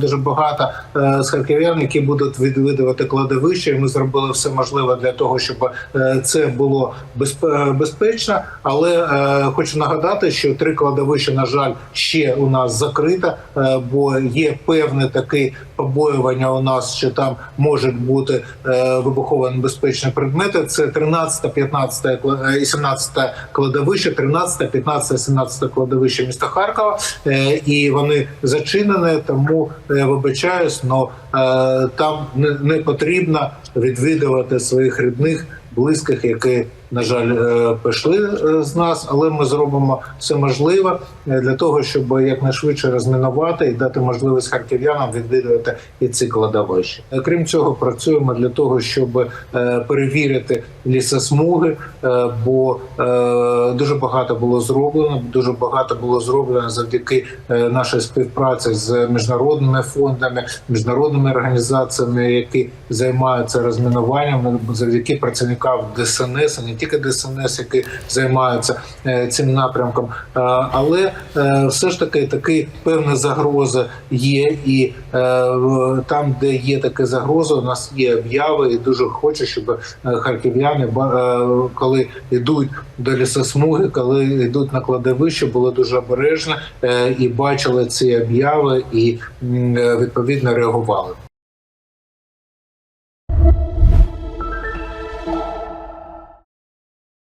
Дуже багато е, з харків'ян, будуть відвідувати кладовище. І Ми зробили все можливе для того, щоб е, це було безпе- безпечно. Але е, хочу нагадати, що три кладовища, на жаль, ще у нас закрита, е, бо є певне таке побоювання у нас, що там можуть бути е, вибухово небезпечні предмети. Це 13, 15 кла- е, і 17 кладовище, 13, 15, 17 кладовище міста Харкова, Е, і вони зачинені, тому е, вибачаюсь, але там не, не потрібно відвідувати своїх рідних, близьких, які, на жаль, е, пішли е, з нас, але ми зробимо все можливе е, для того, щоб якнайшвидше розмінувати і дати можливість харків'янам відвідувати і ці кладовища. Крім цього, працюємо для того, щоб перевірити лісосмуги, бо дуже багато було зроблено. Дуже багато було зроблено завдяки нашій співпраці з міжнародними фондами, міжнародними організаціями, які займаються розмінуванням, завдяки працівникам ДСНС, тільки ДСНС, які займаються е, цим напрямком. Е, Але е, все ж таки такі певні загрози є, і там, де є такі загрози, у нас є обяви, і дуже хочу, щоб харків'яни, коли йдуть до лісосмуги, коли йдуть на кладовище, були дуже обережні і бачили ці обяви, і відповідно реагували.